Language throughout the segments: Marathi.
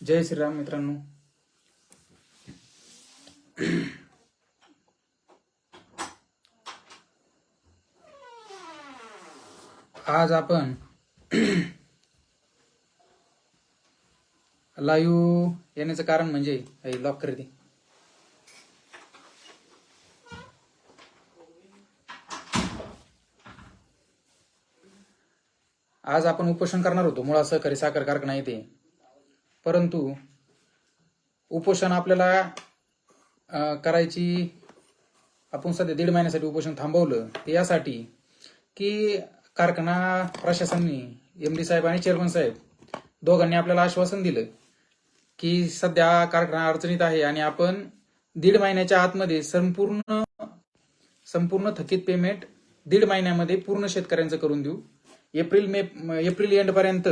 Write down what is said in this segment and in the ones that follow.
जय श्रीराम मित्रांनो. आज आपण लाईव्ह येण्याचं कारण म्हणजे लॉक खरेदी. आज आपण उपोषण करणार होतो. मुळा सहकारी साखर कारखाना येते परंतु उपोषण आपल्याला करायची आपण सध्या दीड महिन्यासाठी उपोषण थांबवलं. ते यासाठी की कारखाना प्रशासनाने एम डी साहेब आणि चेअरमन साहेब दोघांनी आपल्याला आश्वासन दिलं की सध्या कारखाना अडचणीत आहे आणि आपण दीड महिन्याच्या आतमध्ये संपूर्ण संपूर्ण थकीत पेमेंट दीड महिन्यामध्ये पूर्ण शेतकऱ्यांचं करून देऊ. एप्रिल मे एप्रिल एंडपर्यंत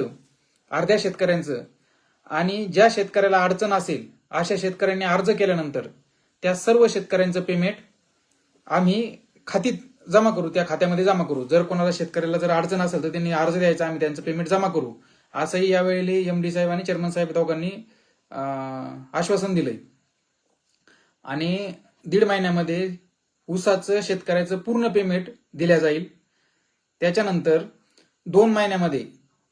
अर्ध्या शेतकऱ्यांचं आणि ज्या शेतकऱ्याला अडचण असेल अशा शेतकऱ्यांनी अर्ज केल्यानंतर त्या सर्व शेतकऱ्यांचं पेमेंट आम्ही खातीत जमा करू त्या खात्यामध्ये जमा करू. जर कोणाला शेतकऱ्याला जर अडचण असेल तर त्यांनी अर्ज द्यायचा आम्ही त्यांचं पेमेंट जमा करू. असंही यावेळी एमडी साहेब आणि चेअरमन साहेब दोघांनी आश्वासन दिलंय. आणि दीड महिन्यामध्ये ऊसाचं शेतकऱ्याचं पूर्ण पेमेंट दिल्या जाईल. त्याच्यानंतर दोन महिन्यामध्ये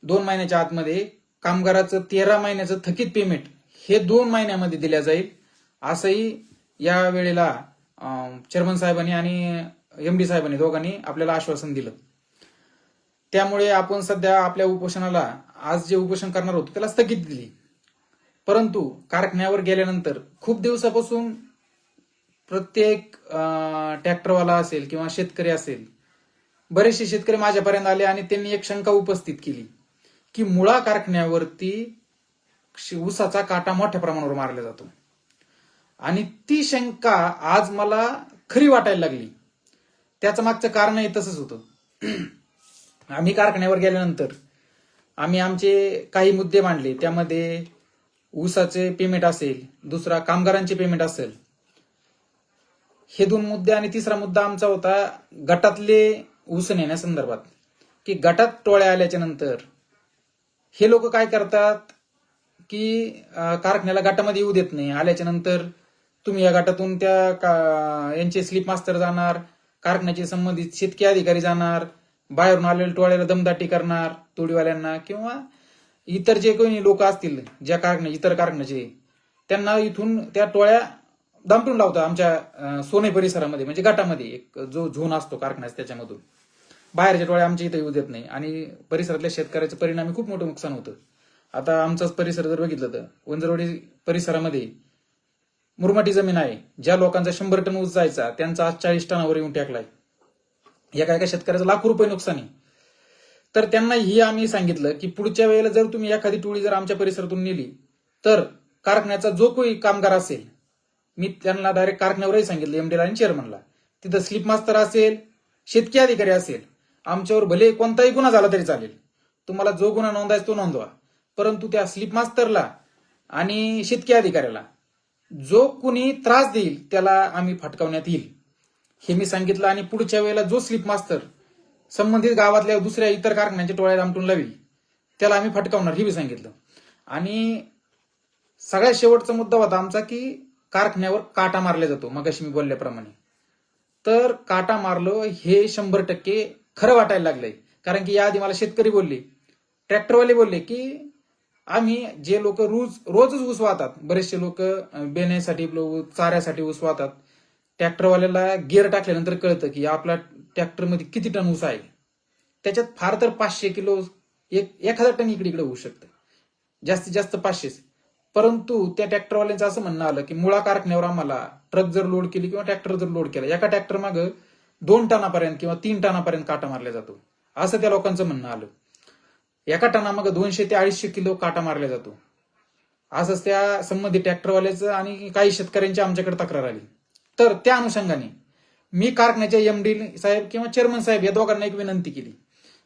दोन महिन्याच्या आतमध्ये कामगाराचं तेरा महिन्याचं थकीत पेमेंट हे दोन महिन्यामध्ये दिल्या जाईल. असंही या वेळेला चेअरमन साहेबांनी आणि एम डी साहेबांनी दोघांनी आपल्याला आश्वासन दिलं. त्यामुळे आपण सध्या आपल्या उपोषणाला आज जे उपोषण करणार होतो त्याला स्थगिती दिली. परंतु कारखान्यावर गेल्यानंतर खूप दिवसापासून प्रत्येक ट्रॅक्टरवाला असेल किंवा शेतकरी असेल बरेचसे शेतकरी माझ्यापर्यंत आले आणि त्यांनी एक शंका उपस्थित केली की मुळा कारखान्यावरती ऊसाचा काटा मोठ्या प्रमाणावर मारला जातो. आणि ती शंका आज मला खरी वाटायला लागली. त्याचं मागचं कारणही तसंच होतं. आम्ही कारखान्यावर गेल्यानंतर आम्ही आमचे काही मुद्दे मांडले. त्यामध्ये ऊसाचे पेमेंट असेल दुसरा कामगारांचे पेमेंट असेल. हे दोन मुद्दे आणि तिसरा मुद्दा आमचा होता गटातले ऊस नेण्यासंदर्भात की गटात टोळ्या आल्याच्यानंतर हे लोक काय करतात की कारखान्याला गटामध्ये येऊ देत नाही. आल्याच्यानंतर तुम्ही या गटातून त्या का- यांचे स्लिप मास्तर जाणार कारखान्याचे संबंधित शेतकी अधिकारी जाणार बाहेरून आलेल्या टोळ्याला दमदाटी करणार तोडीवाल्यांना किंवा इतर जे कोणी लोक असतील ज्या कारखान्या इतर कारखान्याचे त्यांना इथून त्या टोळ्या दामटून लावतो आमच्या सोने परिसरामध्ये म्हणजे गटामध्ये. एक जो झोन असतो कारखान्याचा त्याच्यामधून. बाहेरच्या डोळे आमच्या इथे येऊ देत नाही. आणि परिसरातल्या शेतकऱ्याचं परिणामी खूप मोठं नुकसान होतं. आता आमचाच परिसर जर बघितलं तर वंजरवाडी परिसरामध्ये मुरमाटी जमीन आहे. ज्या लोकांचा शंभर टन ऊस जायचा त्यांचा आज चाळीस टनावर येऊन टाकलाय. एका एका शेतकऱ्याचं लाखो रुपये नुकसान आहे. तर त्यांना ही आम्ही सांगितलं की पुढच्या वेळेला जर तुम्ही एखादी टोळी जर आमच्या परिसरातून नेली तर कारखान्याचा जो कोणी कामगार असेल मी त्यांना डायरेक्ट कारखान्यावरही सांगितलं एमडीला आणि चेअरमनला तिथं स्लिप मास्तर असेल शेतकी अधिकारी असेल आमच्यावर भले कोणताही गुन्हा झाला तरी चालेल. तुम्हाला जो गुन्हा नोंदायचा तो नोंदवा. परंतु त्या स्लिप मास्तरला आणि शेतकी अधिकाऱ्याला जो कुणी त्रास देईल त्याला आम्ही फटकावण्यात येईल. हे मी सांगितलं आणि पुढच्या वेळेला जो स्लिप मास्तर संबंधित गावातल्या दुसऱ्या इतर कारखान्यांच्या टोळ्या आमटून लावी त्याला आम्ही फटकावणार हे मी सांगितलं. आणि सगळ्यात शेवटचा मुद्दा होता आमचा की कारखान्यावर काटा मारला जातो मगाशी मी बोलल्याप्रमाणे. तर काटा मारलो हे शंभर टक्के खरं वाटायला लागलंय. कारण की याआधी मला शेतकरी बोलले ट्रॅक्टरवाले बोलले की आम्ही जे लोक रोज रोजच ऊस वाहतात बरेचसे लोक बेण्यासाठी चाऱ्यासाठी ऊस वाहतात ट्रॅक्टरवाल्याला गिअर टाकल्यानंतर कळतं की आपला ट्रॅक्टरमध्ये किती टन ऊस आहे. त्याच्यात फार तर पाचशे किलो एक एक हजार टन इकडे इकडे होऊ शकतं. जास्तीत जास्त पाचशेच. परंतु त्या ट्रॅक्टरवाल्यांचं असं म्हणणं आलं की मुळा कारखान्यावर आम्हाला ट्रक जर लोड केली किंवा ट्रॅक्टर जर लोड केला एका ट्रॅक्टर मागं दोन टनापर्यंत किंवा तीन टनापर्यंत काटा मारला जातो. असं त्या लोकांचं म्हणणं आलं. एका टनामागं दोनशे ते अडीचशे किलो काटा मारला जातो. असंच त्या संबंधित ट्रॅक्टरवाल्याचं आणि काही शेतकऱ्यांची आमच्याकडे तक्रार आली. तर त्या अनुषंगाने मी कारखान्याच्या एमडी साहेब किंवा चेअरमन साहेब या दोघांना एक विनंती केली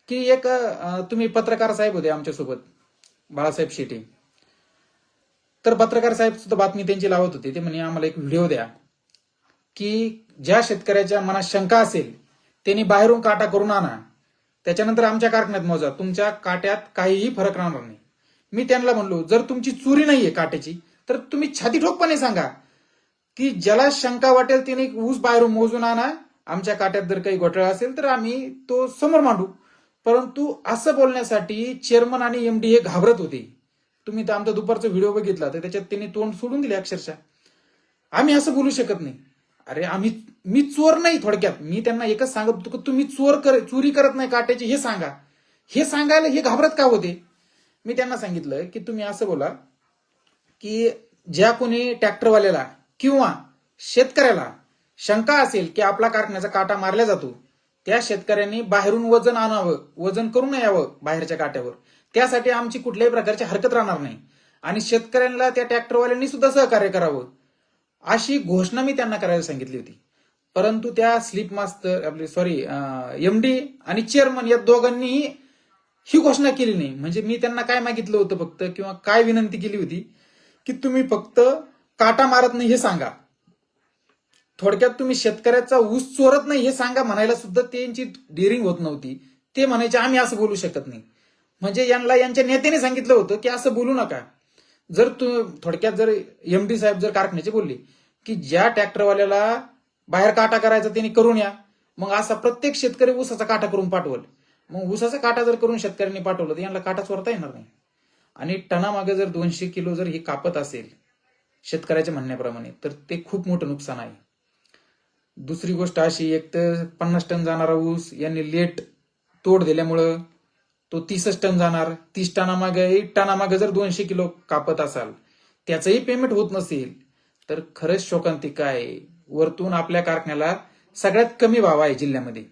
की एक तुम्ही पत्रकार साहेब होते आमच्यासोबत बाळासाहेब शेटे. तर पत्रकार साहेब सुद्धा बातमी त्यांची लावत होते. ते म्हणे आम्हाला एक व्हिडिओ द्या. की ज्या शेतकऱ्याच्या मनात शंका असेल त्यांनी बाहेरून काटा करून आणा. त्याच्यानंतर आमच्या कारखान्यात मोजा. तुमच्या काट्यात काहीही फरक राहणार नाही. मी त्यांना म्हणलो जर तुमची चुरी नाहीये काट्याची तर तुम्ही छाती ठोकपणे सांगा की ज्याला शंका वाटेल त्याने ऊस बाहेरून मोजून आणा. आमच्या काट्यात जर काही घोटाळा असेल तर आम्ही तो समोर मांडू. परंतु असं बोलण्यासाठी चेअरमन आणि एमडी हे घाबरत होते. तुम्ही तर आमचा दुपारचा व्हिडिओ बघितला तर त्याच्यात त्यांनी तोंड सोडून दिले अक्षरशः. आम्ही असं बोलू शकत नाही. अरे आम्ही मी चोर नाही थोडक्यात. मी त्यांना एकच सांगत होतो की तुम्ही चोर कर चोरी करत नाही काट्याची हे सांगा. हे सांगायला हे घाबरत का होते? मी त्यांना सांगितलं की तुम्ही असं बोला की ज्या कोणी ट्रॅक्टरवाल्याला किंवा शेतकऱ्याला शंका असेल की आपला कारखान्याचा काटा मारला जातो त्या शेतकऱ्यांनी बाहेरून वजन आणावं वजन करून यावं बाहेरच्या काट्यावर. त्यासाठी आमची कुठल्याही प्रकारची हरकत राहणार नाही. आणि शेतकऱ्यांना त्या ट्रॅक्टरवाल्यांनी सुद्धा सहकार्य करावं. अशी घोषणा मी त्यांना करायला सांगितली होती. परंतु त्या स्लिप मास्टर आपले सॉरी एमडी आणि चेअरमन या दोघांनीही ही घोषणा केली नाही. म्हणजे मी त्यांना काय मागितलं होतं फक्त किंवा काय विनंती केली होती की तुम्ही फक्त काटा मारत नाही हे सांगा. थोडक्यात तुम्ही शेतकऱ्याचा ऊस चोरत नाही हे सांगा म्हणायला सुद्धा त्यांची डिरिंग होत नव्हती. ते म्हणायचे आम्ही असं बोलू शकत नाही. म्हणजे यांना यांच्या नेत्याने सांगितलं होतं की असं बोलू नका. जर तू थोडक्यात जर एमडी साहेब जर कारखान्याचे बोलले की ज्या ट्रॅक्टरवाल्याला बाहेर काटा करायचा त्यांनी करून या मग असा प्रत्येक शेतकरी ऊसाचा काटा करून पाठवल. मग ऊसाचा काटा जर करून शेतकऱ्यांनी पाठवलं तर यांना काटा चोरता येणार नाही. आणि टनामागे जर दोनशे किलो जर ही कापत असेल शेतकऱ्याच्या म्हणण्याप्रमाणे तर ते खूप मोठं नुकसान आहे. दुसरी गोष्ट अशी एक तर पन्नास टन जाणारा ऊस यांनी लेट तोड दिल्यामुळं तो तीसच टन जाणार. तीस टनामागे टनामागे जर दोनशे किलो कापत असाल त्याचंही पेमेंट होत नसेल तर खरंच शोकांतिका आहे. वरतून आपल्या कारखान्याला सगळ्यात कमी भाव आहे जिल्ह्यामध्ये.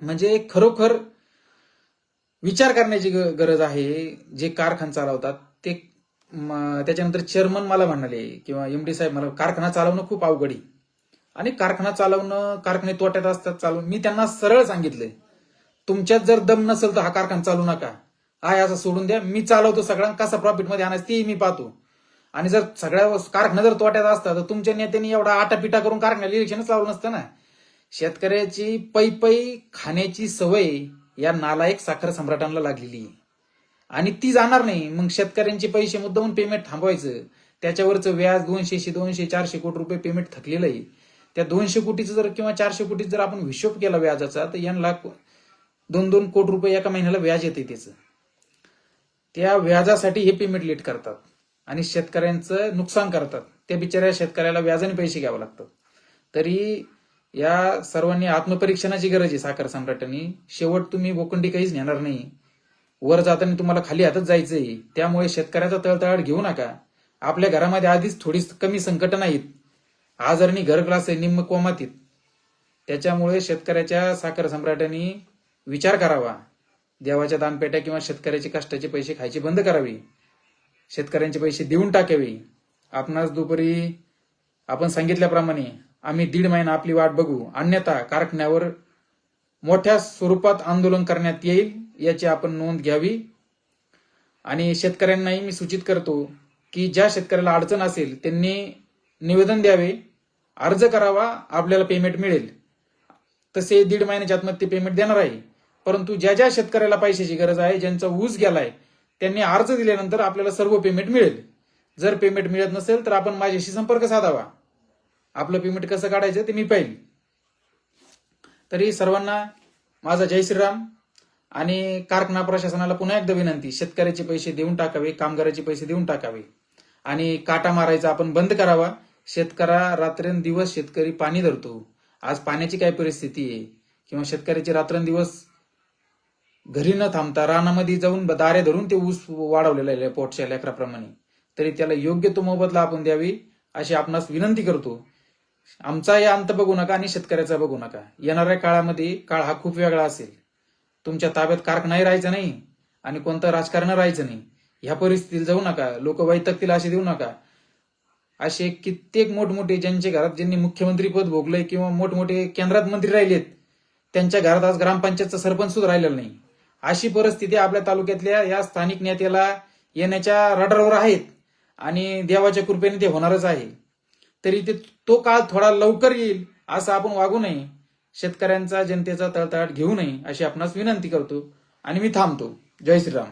म्हणजे खरोखर विचार करण्याची ग- गरज आहे. जे कारखान चालवतात ते त्याच्यानंतर चेअरमन मला म्हणाले किंवा एमडी साहेब मला कारखाना चालवणं खूप अवघड आहे. आणि कारखाना चालवणं कारखाने तोट्यात असतात चालवून मी त्यांना सरळ सांगितलंय. तुमच्यात जर दम नसेल तर हा कारखाना चालू नका. आहे असं सोडून द्या. मी चालवतो सगळ्यांना कसा प्रॉफिटमध्ये आणायचं तेही मी पाहतो. आणि जर सगळ्या कारखाना जर तोट्यात असता तर तुमच्या नेत्यांनी एवढा आटापिटा करून कारखान्याला इलेक्शनच लावलं नसतं ना. शेतकऱ्याची पै पै खाण्याची सवय या नालायक साखर सम्राटांना लागलेली आहे. आणि ती जाणार नाही. मग शेतकऱ्यांचे पैसे मुद्दाहून पेमेंट थांबवायचं. त्याच्यावरचं व्याज दोनशेशे दोनशे चारशे कोटी रुपये पेमेंट थकलेलं आहे. त्या दोनशे कोटीचं जर किंवा चारशे कोटीचं जर आपण हिशोब केला व्याजाचा तर यांना दोन दोन कोटी रुपये एका महिन्याला व्याज येते त्याचं. त्या व्याजासाठी हे पेमेंट लेट करतात. आणि शेतकऱ्यांचं नुकसान करतात. त्या बिचाऱ्या शेतकऱ्याला व्याजाने पैसे घ्यावं लागतात तरी या सर्वांनी आत्मपरीक्षणाची गरज आहे साखर सम्राटांनी शेवट तुम्ही बोकंडी काहीच नेणार नाही. वर जाताना तुम्हाला खाली हातच जायचंय. त्यामुळे शेतकऱ्याचा तळतळाट घेऊ नका. आपल्या घरामध्ये आधीच थोडी कमी संकट नाहीत. आजारणी घर क्लास आहे निम्म कोमातीत. त्याच्यामुळे शेतकऱ्याच्या साखर सम्राटांनी विचार करावा. देवाच्या दानपेट्या किंवा शेतकऱ्याचे कष्टाचे पैसे खायचे बंद करावे. शेतकऱ्यांचे पैसे देऊन टाकावे. आपणास दुपारी आपण सांगितल्याप्रमाणे आम्ही दीड महिना आपली वाट बघू. अन्यथा कारखान्यावर मोठ्या स्वरूपात आंदोलन करण्यात येईल याची आपण नोंद घ्यावी. आणि शेतकऱ्यांनाही मी सूचित करतो की ज्या शेतकऱ्याला अडचण असेल त्यांनी निवेदन द्यावे. अर्ज करावा आपल्याला पेमेंट मिळेल. तसे दीड महिन्याच्या आतमध्ये ते पेमेंट देणार आहे. परंतु ज्या ज्या शेतकऱ्याला पैशाची गरज आहे ज्यांचा ऊस गेलाय त्यांनी अर्ज दिल्यानंतर आपल्याला सर्व पेमेंट मिळेल. जर पेमेंट मिळत नसेल तर आपण माझ्याशी संपर्क साधावा. आपलं पेमेंट कसं काढायचं ते मी पाहिल तरी सर्वांना माझा जय श्रीराम आणि कारखाना प्रशासनाला पुन्हा एकदा विनंती शेतकऱ्याचे पैसे देऊन टाकावे कामगाराचे पैसे देऊन टाकावे. आणि काटा मारायचा आपण बंद करावा. शेतकरा रात्रंदिवस शेतकरी पाणी धरतो. आज पाण्याची काय परिस्थिती आहे? किंवा शेतकऱ्याचे रात्रंदिवस घरी न थांबता रानामध्ये जाऊन दारे धरून ते ऊस वाढवलेलं आहे पोटच्या लेकराप्रमाणे. तरी त्याला योग्य तो मोबदला आपण द्यावी अशी आपणास विनंती करतो. आमचा या अंत बघू नका आणि शेतकऱ्याचा बघू नका. येणाऱ्या काळामध्ये काळ हा खूप वेगळा असेल. तुमच्या ताब्यात कारखानाही राहायचं नाही आणि कोणतं राजकारण राहायचं नाही. ह्या परिस्थितीला जाऊ नका लोक वैतकतील असे देऊ नका. असे कित्येक मोठमोठे ज्यांच्या घरात ज्यांनी मुख्यमंत्री पद भोगलंय किंवा मोठमोठे केंद्रात मंत्री राहिलेत त्यांच्या घरात आज ग्रामपंचायतचा सरपंच सुद्धा राहिलेला नाही. अशी परिस्थिती आपल्या तालुक्यातल्या या स्थानिक नेत्याला येण्याच्या रडारवर आहेत आणि देवाच्या कृपेने ते होणारच आहे. तरी ते तो काळ थोडा लवकर येईल असं आपण वागू नये. शेतकऱ्यांचा जनतेचा तळतळाट घेऊ नये अशी आपणास विनंती करतो आणि मी थांबतो. जय श्रीराम.